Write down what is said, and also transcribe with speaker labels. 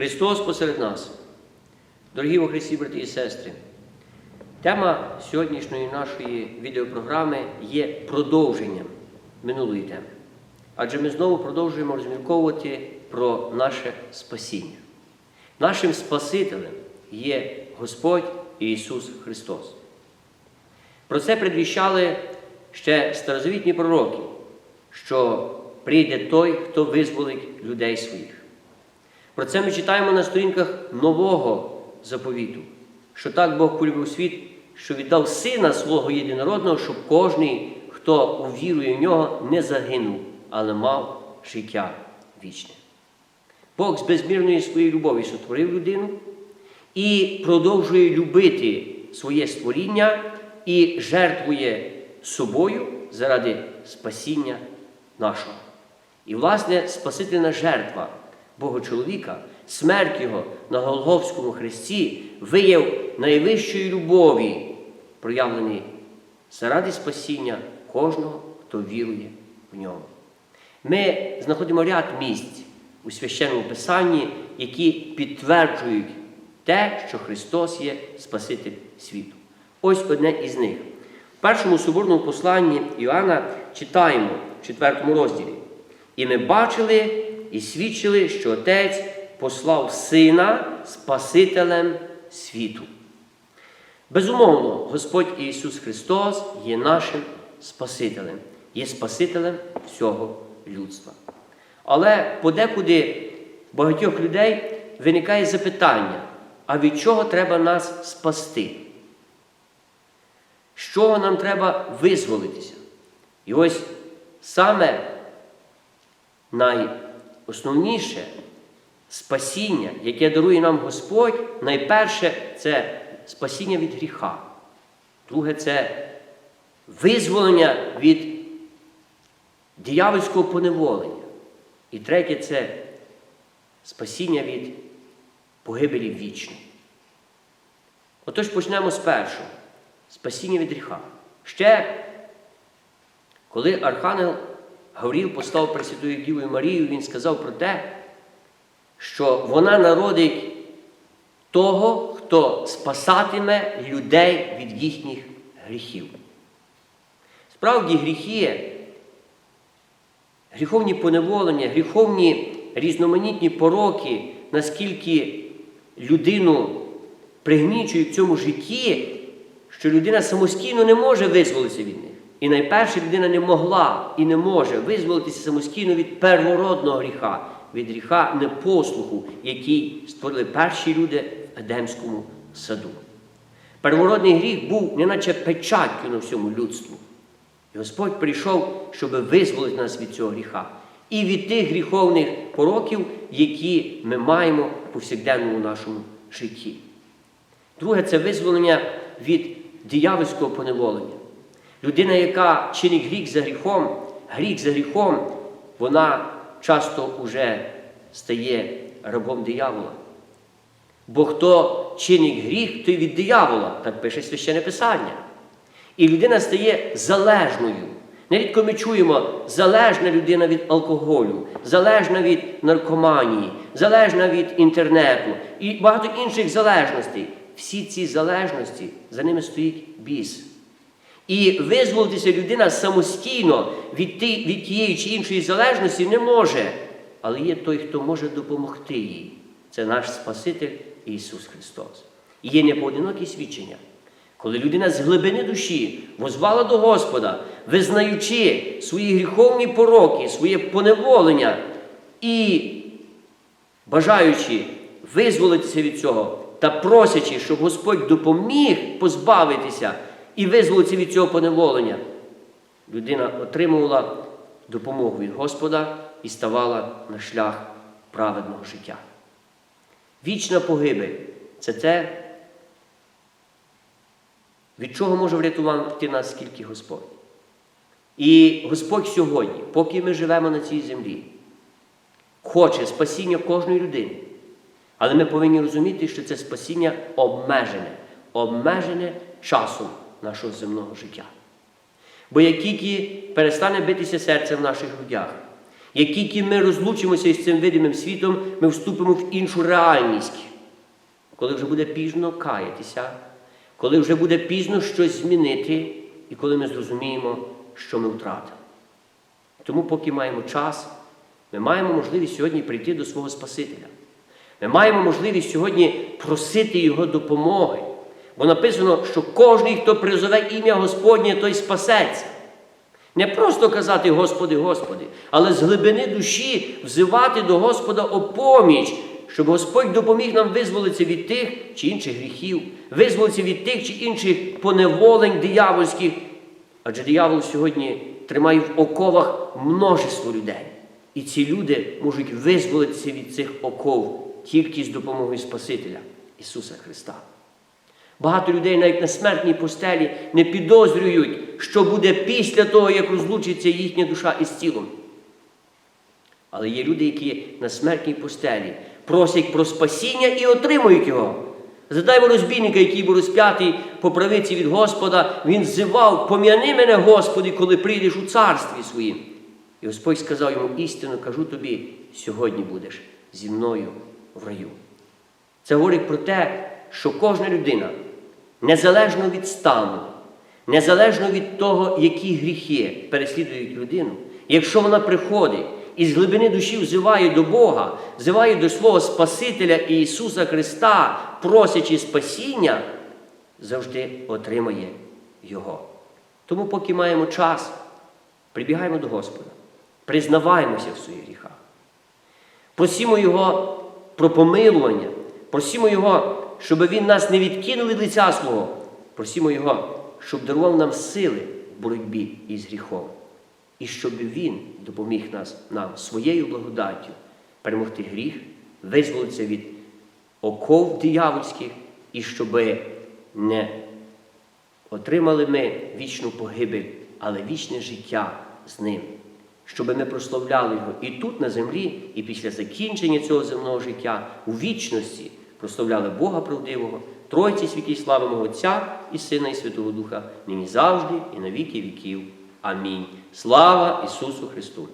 Speaker 1: Христос посеред нас. Дорогі во Христі, брати і сестри, тема сьогоднішньої нашої відеопрограми є продовженням минулої теми. Адже ми знову продовжуємо розмірковувати про наше спасіння. Нашим Спасителем є Господь Ісус Христос. Про це предвіщали ще старозавітні пророки, що прийде той, хто визволить людей своїх. Про це ми читаємо на сторінках нового заповіту, що так Бог полюбив світ, що віддав Сина свого єдинородного, щоб кожний, хто увірує в нього, не загинув, але мав життя вічне. Бог з безмірної своєї любові сотворив людину і продовжує любити своє створіння і жертвує собою заради спасіння нашого. І, власне, Спасительна жертва Бога чоловіка, смерть Його на Голговському хресті вияв найвищої любові, проявлений заради спасіння кожного, хто вірує в нього. Ми знаходимо ряд місць у священному Писанні, які підтверджують те, що Христос є Спаситель світу. Ось одне із них. В першому соборному посланні Іоанна читаємо в 4 розділі. І ми бачили і свідчили, що Отець послав Сина Спасителем світу. Безумовно, Господь Ісус Христос є нашим Спасителем, є Спасителем всього людства. Але подекуди багатьох людей виникає запитання, а від чого треба нас спасти? З чого нам треба визволитися? І ось саме найосновніше спасіння, яке дарує нам Господь, найперше це спасіння від гріха. Друге це визволення від диявольського поневолення. І третє це спасіння від погибелі вічної. Отож почнемо з першого спасіння від гріха. Ще, коли Архангел Гавріл постав Пресвятою Дівою Марією, він сказав про те, що вона народить того, хто спасатиме людей від їхніх гріхів. Справді, гріхи, гріховні поневолення, гріховні різноманітні пороки, наскільки людину пригнічують в цьому житті, що людина самостійно не може визволитися від них. І найперше людина не могла і не може визволитися самостійно від первородного гріха, від гріха непослуху, який створили перші люди в Едемському саду. Первородний гріх був неначе печаттю на всьому людству. І Господь прийшов, щоб визволити нас від цього гріха і від тих гріховних пороків, які ми маємо в повсякденному нашому житті. Друге це визволення від диявольського поневолення. Людина, яка чинить гріх за гріхом, гріх за гріхом, вона часто вже стає рабом диявола. Бо хто чинить гріх, той від диявола, так пише священне Писання. І людина стає залежною. Нерідко ми чуємо, залежна людина від алкоголю, залежна від наркоманії, залежна від інтернету і багато інших залежностей. Всі ці залежності, за ними стоїть біс. І визволитися людина самостійно від, від тієї чи іншої залежності не може. Але є той, хто може допомогти їй. Це наш Спаситель Ісус Христос. І є непоодинокі свідчення. Коли людина з глибини душі возвала до Господа, визнаючи свої гріховні пороки, своє поневолення і бажаючи визволитися від цього та просячи, щоб Господь допоміг позбавитися і визволитися від цього поневолення, людина отримувала допомогу від Господа і ставала на шлях праведного життя. Вічна погибель це те, від чого може врятувати нас скільки Господь. І Господь сьогодні, поки ми живемо на цій землі, хоче спасіння кожної людини. Але ми повинні розуміти, що це спасіння обмежене, обмежене часом нашого земного життя. Бо як тільки перестане битися серце в наших грудях, Як тільки ми розлучимося із цим видимим світом, ми вступимо в іншу реальність, коли вже буде пізно каятися, коли вже буде пізно щось змінити, і коли ми зрозуміємо, що ми втратили. Тому, поки маємо час, ми маємо можливість сьогодні прийти до свого Спасителя. Ми маємо можливість сьогодні просити Його допомоги. Бо написано, що кожен, хто призове ім'я Господнє, той спасеться. Не просто казати Господи, Господи, але з глибини душі взивати до Господа о поміч, щоб Господь допоміг нам визволитися від тих чи інших гріхів, визволитися від тих чи інших поневолень диявольських. Адже диявол сьогодні тримає в оковах множество людей. І ці люди можуть визволитися від цих оков тільки з допомогою Спасителя Ісуса Христа. Багато людей навіть на смертній постелі не підозрюють, що буде після того, як розлучиться їхня душа із тілом. Але є люди, які на смертній постелі просять про спасіння і отримують його. Задаймо розбійника, який був розп'ятий по правиці від Господа, він зивав, пом'яни мене, Господи, коли прийдеш у царстві своїм. І Господь сказав йому істину, кажу тобі, сьогодні будеш зі мною в раю. Це говорить про те, що кожна людина, незалежно від стану, незалежно від того, які гріхи переслідують людину, якщо вона приходить і з глибини душі взиває до Бога, взиває до свого Спасителя Ісуса Христа, просячи спасіння, завжди отримає Його. Тому, поки маємо час, прибігаємо до Господа, признаваємося в своїх гріхах. Просімо Його про помилування, просімо Його, щоб Він нас не відкинув від лиця свого. Просімо Його, щоб дарував нам сили в боротьбі із гріхом. І щоб Він допоміг нас, нам своєю благодаттю перемогти гріх, визволитися від оков диявольських, і щоб не отримали ми вічну погибель, але вічне життя з ним. Щоб ми прославляли Його і тут, на землі, і після закінчення цього земного життя у вічності прославляли Бога правдивого, Тройці святій славимо Отця і Сина, і Святого Духа, нині завжди, і на віки віків. Амінь. Слава Ісусу Христу!